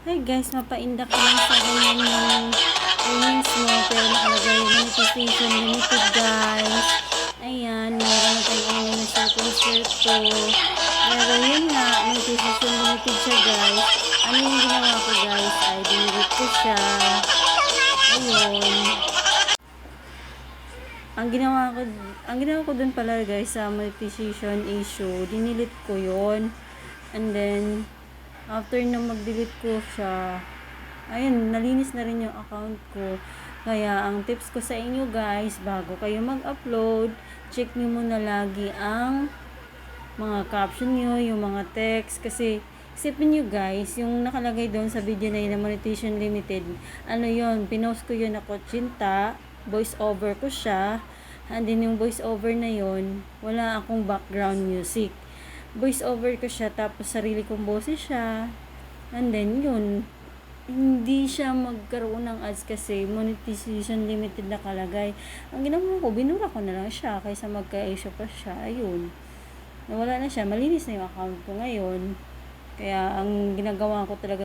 Hi guys, mapaindak ka lang sa ganyan yung earnings mo pero nakalagay monetization limited guys. Ayan, meron na tayong online na circle circle. Pero yun nga, monetization limited siya guys. Ano yung ginawa ko guys? Ay, dinilip ko siya. Ayun. Ang ginawa ko, ang ginawa ko dun pala guys sa monetization issue, dinilit ko yon And then, after na mag-delete ko siya, ayun, nalinis na rin yung account ko. Kaya, ang tips ko sa inyo guys, bago kayo mag-upload, check nyo muna lagi ang mga caption nyo, yung mga text. Kasi, isipin nyo guys, yung nakalagay doon sa video na yun na monetization limited, ano yon pinost ko yun na kotsinta, voice over ko siya, and then yung voice over na yon wala akong background music voice over ko siya tapos sarili kong boses siya. And then yun hindi siya magkaroon ng ads kasi monetization limited nakalagay ang ginawa ko binura ko na lang siya kaysa magka-issue pa siya. Ayun. Nawala na siya. Malinis na yung account ko ngayon. Kaya ang ginagawa ko talaga